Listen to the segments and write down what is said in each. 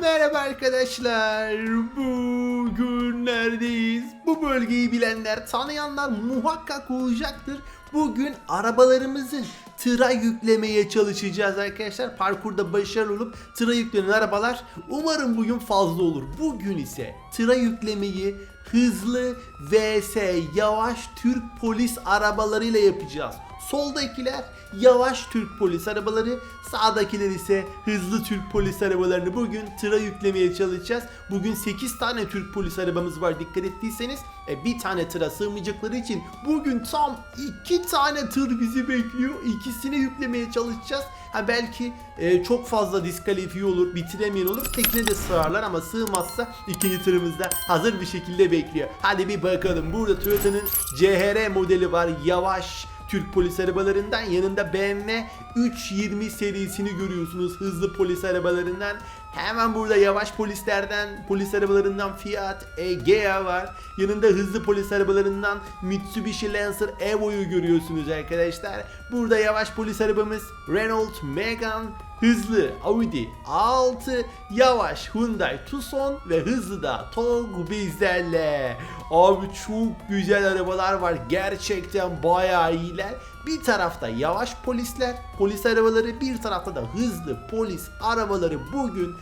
merhaba arkadaşlar. Bugün neredeyiz? Bu bölgeyi bilenler, tanıyanlar muhakkak olacaktır. Bugün arabalarımızı tıra yüklemeye çalışacağız arkadaşlar. Parkurda başarılı olup tıra yüklenen arabalar umarım bugün fazla olur. Bugün ise tıra yüklemeyi hızlı vs yavaş Türk polis arabalarıyla yapacağız. Soldakiler yavaş Türk polis arabaları, sağdakiler ise hızlı Türk polis arabalarını bugün tıra yüklemeye çalışacağız. Bugün 8 tane Türk polis arabamız var dikkat ettiyseniz. E, bir tane tıra sığmayacakları için bugün tam 2 tane tır bizi bekliyor. İkisini yüklemeye çalışacağız. Ha belki e, çok fazla diskalifiye olur, bitiremeyen olur. Tekine de sığarlar ama sığmazsa ikinci tırımız da hazır bir şekilde bekliyor. Hadi bir bakalım. Burada Toyota'nın CHR modeli var. Yavaş Türk polis arabalarından yanında BMW 320 serisini görüyorsunuz hızlı polis arabalarından. Hemen burada yavaş polislerden, polis arabalarından Fiat Egea var. Yanında hızlı polis arabalarından Mitsubishi Lancer Evo'yu görüyorsunuz arkadaşlar. Burada yavaş polis arabamız Renault Megane, hızlı Audi A6, yavaş Hyundai Tucson ve hızlı da TOG bizlerle. Abi çok güzel arabalar var. Gerçekten bayağı iyiler. Bir tarafta yavaş polisler, polis arabaları, bir tarafta da hızlı polis arabaları bugün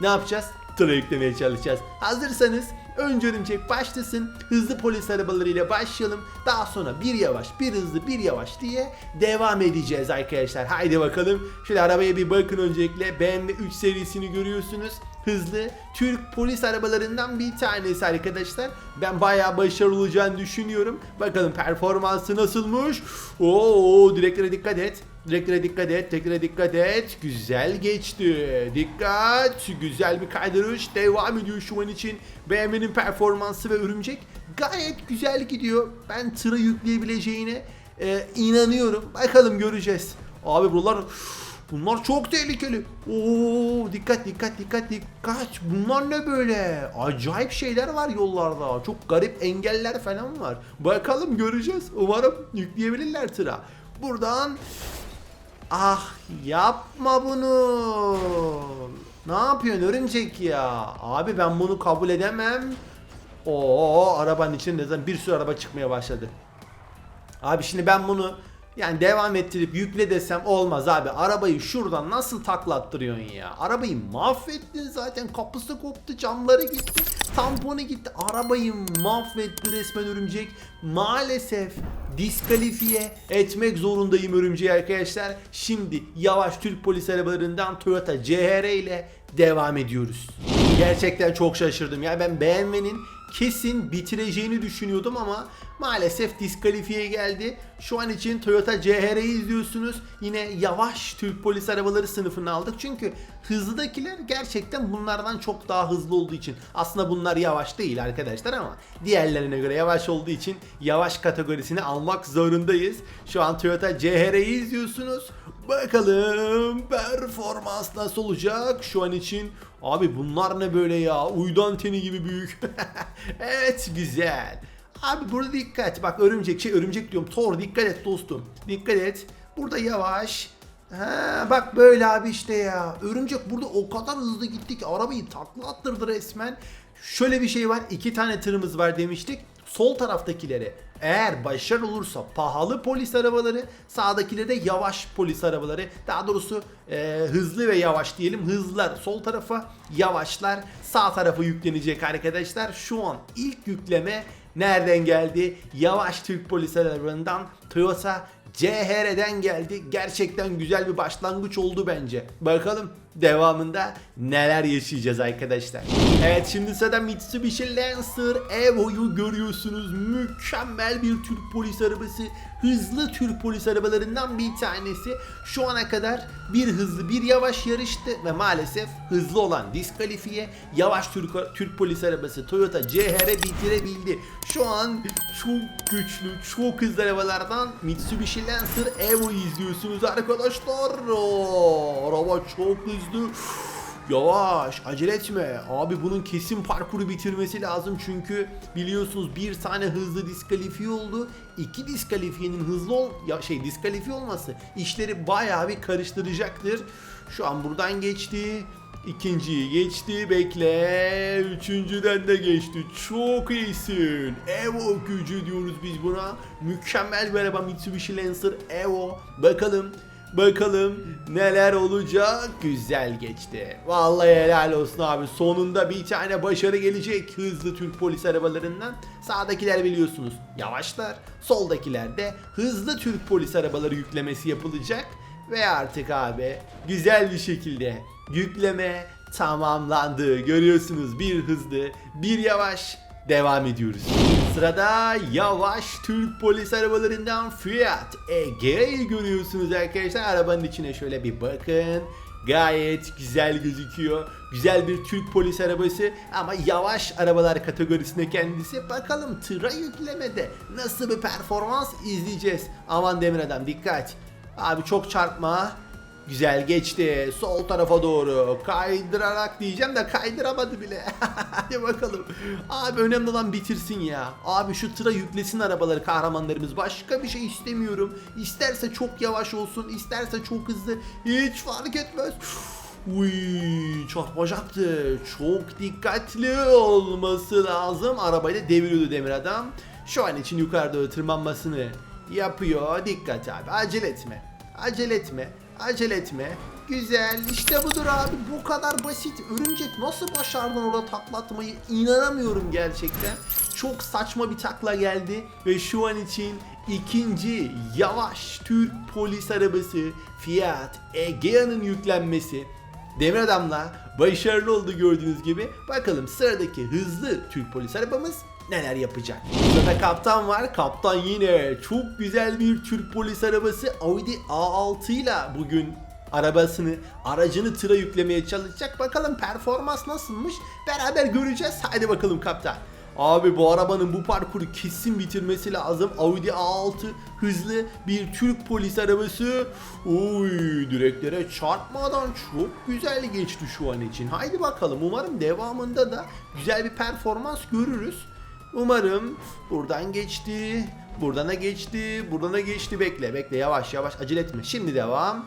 ne yapacağız? Tıra yüklemeye çalışacağız. Hazırsanız önce örümcek başlasın. Hızlı polis arabalarıyla başlayalım. Daha sonra bir yavaş, bir hızlı, bir yavaş diye devam edeceğiz arkadaşlar. Haydi bakalım. Şöyle arabaya bir bakın öncelikle. BMW 3 serisini görüyorsunuz. Hızlı Türk polis arabalarından bir tanesi arkadaşlar. Ben bayağı başarılı olacağını düşünüyorum. Bakalım performansı nasılmış? Oo, direklere dikkat et. Direklere dikkat et, direklere dikkat et. Güzel geçti. Dikkat. Güzel bir kaydırış devam ediyor şu an için. BMW'nin performansı ve örümcek gayet güzel gidiyor. Ben tıra yükleyebileceğine e, inanıyorum. Bakalım göreceğiz. Abi buralar Bunlar çok tehlikeli. Oo dikkat dikkat dikkat dikkat. Bunlar ne böyle? Acayip şeyler var yollarda. Çok garip engeller falan var. Bakalım göreceğiz. Umarım yükleyebilirler tıra. Buradan Ah yapma bunu. Ne yapıyorsun örümcek ya? Abi ben bunu kabul edemem. Oo arabanın içinde zaten bir sürü araba çıkmaya başladı. Abi şimdi ben bunu yani devam ettirip yükle desem olmaz abi. Arabayı şuradan nasıl taklattırıyorsun ya? Arabayı mahvettin zaten. Kapısı koptu, camları gitti, tamponu gitti. Arabayı mahvetti resmen örümcek. Maalesef diskalifiye etmek zorundayım örümceği arkadaşlar. Şimdi yavaş Türk polis arabalarından Toyota CHR ile devam ediyoruz. Gerçekten çok şaşırdım. Ya ben BMW'nin kesin bitireceğini düşünüyordum ama maalesef diskalifiye geldi. Şu an için Toyota CHR'yi izliyorsunuz. Yine yavaş Türk polis arabaları sınıfını aldık. Çünkü hızlıdakiler gerçekten bunlardan çok daha hızlı olduğu için. Aslında bunlar yavaş değil arkadaşlar ama diğerlerine göre yavaş olduğu için yavaş kategorisini almak zorundayız. Şu an Toyota CHR'yi izliyorsunuz. Bakalım performans nasıl olacak şu an için. Abi bunlar ne böyle ya? Uydu anteni gibi büyük. evet güzel. Abi burada dikkat. Bak örümcek şey örümcek diyorum. Thor dikkat et dostum. Dikkat et. Burada yavaş. Ha, bak böyle abi işte ya. Örümcek burada o kadar hızlı gitti ki arabayı takla attırdı resmen. Şöyle bir şey var. iki tane tırımız var demiştik. Sol taraftakilere eğer başarılı olursa pahalı polis arabaları, sağdakileri de yavaş polis arabaları. Daha doğrusu e, hızlı ve yavaş diyelim. Hızlar sol tarafa, yavaşlar sağ tarafa yüklenecek arkadaşlar. Şu an ilk yükleme nereden geldi? Yavaş Türk polis arabalarından Toyota CHR'den geldi. Gerçekten güzel bir başlangıç oldu bence. Bakalım devamında neler yaşayacağız arkadaşlar. Evet şimdi sırada Mitsubishi Lancer Evo'yu görüyorsunuz. Mükemmel bir Türk polis arabası. hızlı Türk polis arabalarından bir tanesi. Şu ana kadar bir hızlı bir yavaş yarıştı ve maalesef hızlı olan diskalifiye yavaş Türk, Türk polis arabası Toyota CHR bitirebildi. Şu an çok güçlü, çok hızlı arabalardan Mitsubishi Lancer Evo izliyorsunuz arkadaşlar. Araba çok hızlı. Yavaş acele etme. Abi bunun kesin parkuru bitirmesi lazım çünkü biliyorsunuz bir tane hızlı diskalifiye oldu. İki diskalifiyenin hızlı ol ya şey diskalifiye olması işleri bayağı bir karıştıracaktır. Şu an buradan geçti ikinciyi geçti bekle. Üçüncüden de geçti. Çok iyisin. Evo gücü diyoruz biz buna. Mükemmel bir araba Mitsubishi Lancer Evo. Bakalım Bakalım neler olacak. Güzel geçti. Vallahi helal olsun abi. Sonunda bir tane başarı gelecek hızlı Türk polis arabalarından. Sağdakiler biliyorsunuz yavaşlar. Soldakiler de hızlı Türk polis arabaları yüklemesi yapılacak. Ve artık abi güzel bir şekilde yükleme tamamlandı. Görüyorsunuz bir hızlı bir yavaş devam ediyoruz. Sırada yavaş Türk polis arabalarından Fiat Ege'yi görüyorsunuz arkadaşlar. Arabanın içine şöyle bir bakın. Gayet güzel gözüküyor. Güzel bir Türk polis arabası ama yavaş arabalar kategorisinde kendisi. Bakalım tıra yüklemede nasıl bir performans izleyeceğiz. Aman demir adam dikkat. Abi çok çarpma. Güzel geçti. Sol tarafa doğru kaydırarak diyeceğim de kaydıramadı bile. Hadi bakalım. Abi önemli olan bitirsin ya. Abi şu tıra yüklesin arabaları kahramanlarımız. Başka bir şey istemiyorum. İsterse çok yavaş olsun, isterse çok hızlı. Hiç fark etmez. Uy çarpacaktı. Çok dikkatli olması lazım. Arabayla deviriyordu demir adam. Şu an için yukarıda tırmanmasını yapıyor. Dikkat abi. Acele etme. Acele etme. Acele etme. Güzel. İşte budur abi. Bu kadar basit. Örümcek nasıl başardın orada taklatmayı? İnanamıyorum gerçekten. Çok saçma bir takla geldi ve şu an için ikinci yavaş Türk polis arabası Fiat Egea'nın yüklenmesi Demir Adam'la başarılı oldu gördüğünüz gibi. Bakalım sıradaki hızlı Türk polis arabamız neler yapacak. Sırada kaptan var. Kaptan yine çok güzel bir Türk polis arabası Audi A6 ile bugün arabasını, aracını tıra yüklemeye çalışacak. Bakalım performans nasılmış? Beraber göreceğiz. Hadi bakalım kaptan. Abi bu arabanın bu parkuru kesin bitirmesi lazım. Audi A6 hızlı bir Türk polis arabası. Oy direklere çarpmadan çok güzel geçti şu an için. Haydi bakalım umarım devamında da güzel bir performans görürüz. Umarım buradan geçti. Buradan da geçti. Buradan da geçti. Bekle bekle yavaş yavaş acele etme. Şimdi devam.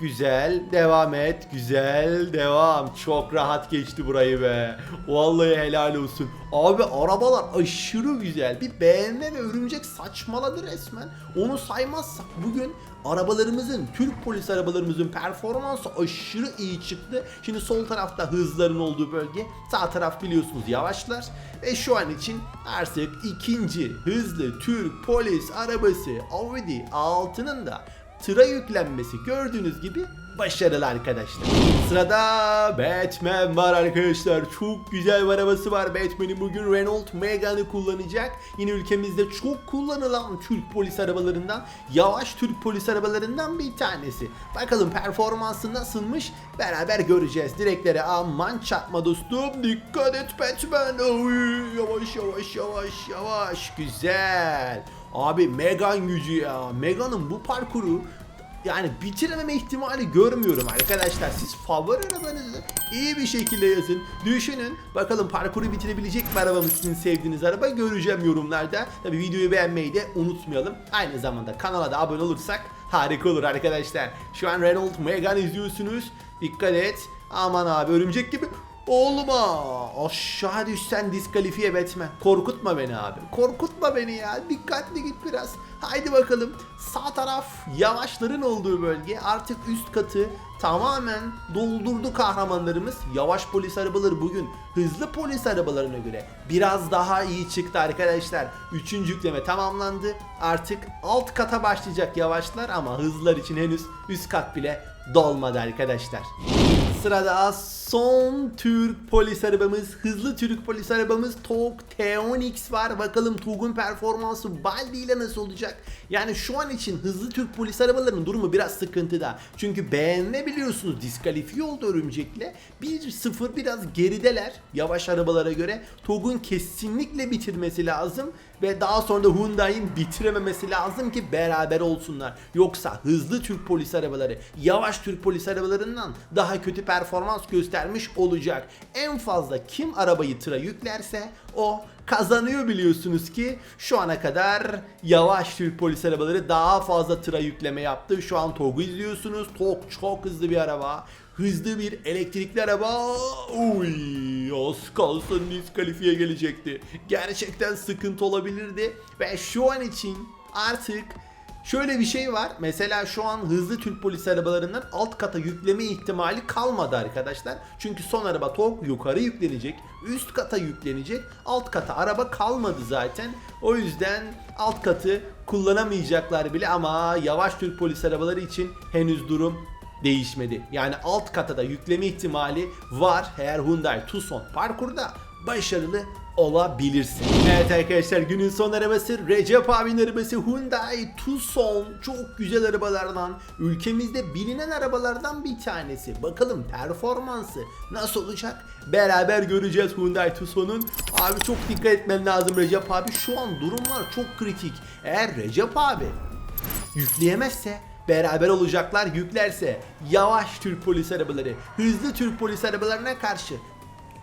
Güzel devam et. Güzel devam. Çok rahat geçti burayı be. Vallahi helal olsun. Abi arabalar aşırı güzel. Bir BMW ve örümcek saçmaladı resmen. Onu saymazsak bugün arabalarımızın, Türk polis arabalarımızın performansı aşırı iyi çıktı. Şimdi sol tarafta hızların olduğu bölge, sağ taraf biliyorsunuz yavaşlar. Ve şu an için artık ikinci hızlı Türk polis arabası Audi A6'nın da tıra yüklenmesi gördüğünüz gibi başarılı arkadaşlar. Sırada Batman var arkadaşlar. Çok güzel bir arabası var. Batman'in bugün Renault Megane'ı kullanacak. Yine ülkemizde çok kullanılan Türk polis arabalarından, yavaş Türk polis arabalarından bir tanesi. Bakalım performansı nasılmış beraber göreceğiz. Direklere aman çarpma dostum. Dikkat et Batman. Oy, yavaş yavaş yavaş yavaş. Güzel. Abi Megan gücü ya. Megan'ın bu parkuru yani bitirememe ihtimali görmüyorum arkadaşlar. Siz favori arabanızı iyi bir şekilde yazın. Düşünün. Bakalım parkuru bitirebilecek mi arabamız sizin sevdiğiniz araba göreceğim yorumlarda. Tabi videoyu beğenmeyi de unutmayalım. Aynı zamanda kanala da abone olursak harika olur arkadaşlar. Şu an Renault Megane izliyorsunuz. Dikkat et. Aman abi örümcek gibi. Olma. Aşağı düşsen diskalifiye Batman. Korkutma beni abi. Korkutma beni ya. Dikkatli git biraz. Haydi bakalım. Sağ taraf yavaşların olduğu bölge. Artık üst katı tamamen doldurdu kahramanlarımız. Yavaş polis arabaları bugün hızlı polis arabalarına göre biraz daha iyi çıktı arkadaşlar. Üçüncü yükleme tamamlandı. Artık alt kata başlayacak yavaşlar ama hızlar için henüz üst kat bile dolmadı arkadaşlar. Sırada son Türk polis arabamız, hızlı Türk polis arabamız TOG T10X var. Bakalım TOG'un performansı Baldi ile nasıl olacak? Yani şu an için hızlı Türk polis arabalarının durumu biraz sıkıntıda. Çünkü BMW biliyorsunuz diskalifiye oldu örümcekle. 1-0 biraz gerideler yavaş arabalara göre. TOG'un kesinlikle bitirmesi lazım ve daha sonra da Hyundai'nin bitirememesi lazım ki beraber olsunlar. Yoksa hızlı Türk polis arabaları yavaş Türk polis arabalarından daha kötü performans göstermiş olacak. En fazla kim arabayı tıra yüklerse o kazanıyor biliyorsunuz ki şu ana kadar yavaş Türk polis arabaları daha fazla tıra yükleme yaptı. Şu an TOG'u izliyorsunuz. TOG çok hızlı bir araba. Hızlı bir elektrikli araba. Uy, az kalsın diskalifiye gelecekti. Gerçekten sıkıntı olabilirdi. Ve şu an için artık Şöyle bir şey var. Mesela şu an hızlı Türk polis arabalarından alt kata yükleme ihtimali kalmadı arkadaşlar. Çünkü son araba TOG yukarı yüklenecek. Üst kata yüklenecek. Alt kata araba kalmadı zaten. O yüzden alt katı kullanamayacaklar bile ama yavaş Türk polis arabaları için henüz durum değişmedi. Yani alt kata da yükleme ihtimali var eğer Hyundai Tucson parkurda başarılı olabilirsin. Evet arkadaşlar günün son arabası Recep abinin arabası Hyundai Tucson. Çok güzel arabalardan, ülkemizde bilinen arabalardan bir tanesi. Bakalım performansı nasıl olacak? Beraber göreceğiz Hyundai Tucson'un. Abi çok dikkat etmen lazım Recep abi. Şu an durumlar çok kritik. Eğer Recep abi yükleyemezse beraber olacaklar yüklerse yavaş Türk polis arabaları hızlı Türk polis arabalarına karşı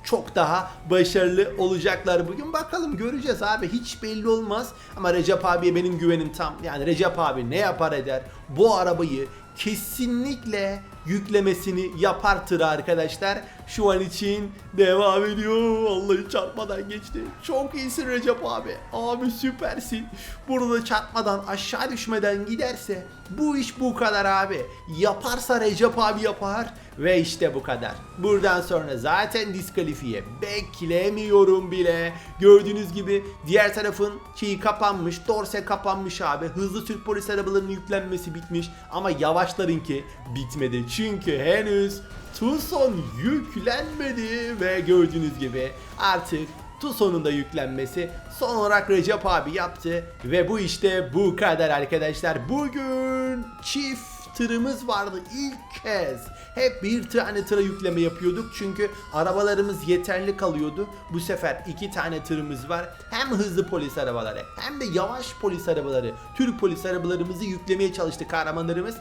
çok daha başarılı olacaklar bugün. Bakalım göreceğiz abi. Hiç belli olmaz. Ama Recep abiye benim güvenim tam. Yani Recep abi ne yapar eder? Bu arabayı kesinlikle yüklemesini yapar tır arkadaşlar. Şu an için devam ediyor. Vallahi çarpmadan geçti. Çok iyisin Recep abi. Abi süpersin. Burada çarpmadan aşağı düşmeden giderse bu iş bu kadar abi. Yaparsa Recep abi yapar. Ve işte bu kadar. Buradan sonra zaten diskalifiye beklemiyorum bile. Gördüğünüz gibi diğer tarafın şeyi kapanmış. Dorse kapanmış abi. Hızlı Türk polis arabalarının yüklenmesi bitmiş. Ama yavaşlarınki bitmedi. Çünkü henüz Tucson yüklenmedi. Ve gördüğünüz gibi artık Tucson'un da yüklenmesi son olarak Recep abi yaptı. Ve bu işte bu kadar arkadaşlar. Bugün çift tırımız vardı ilk kez. Hep bir tane tıra yükleme yapıyorduk çünkü arabalarımız yeterli kalıyordu. Bu sefer iki tane tırımız var. Hem hızlı polis arabaları hem de yavaş polis arabaları. Türk polis arabalarımızı yüklemeye çalıştı kahramanlarımız.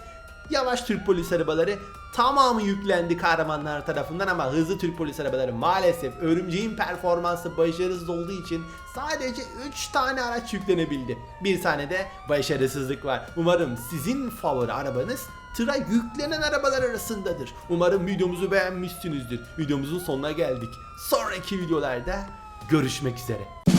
Yavaş Türk polis arabaları tamamı yüklendi kahramanlar tarafından ama hızlı Türk polis arabaları maalesef örümceğin performansı başarısız olduğu için sadece 3 tane araç yüklenebildi. Bir tane de başarısızlık var. Umarım sizin favori arabanız tıra yüklenen arabalar arasındadır. Umarım videomuzu beğenmişsinizdir. Videomuzun sonuna geldik. Sonraki videolarda görüşmek üzere.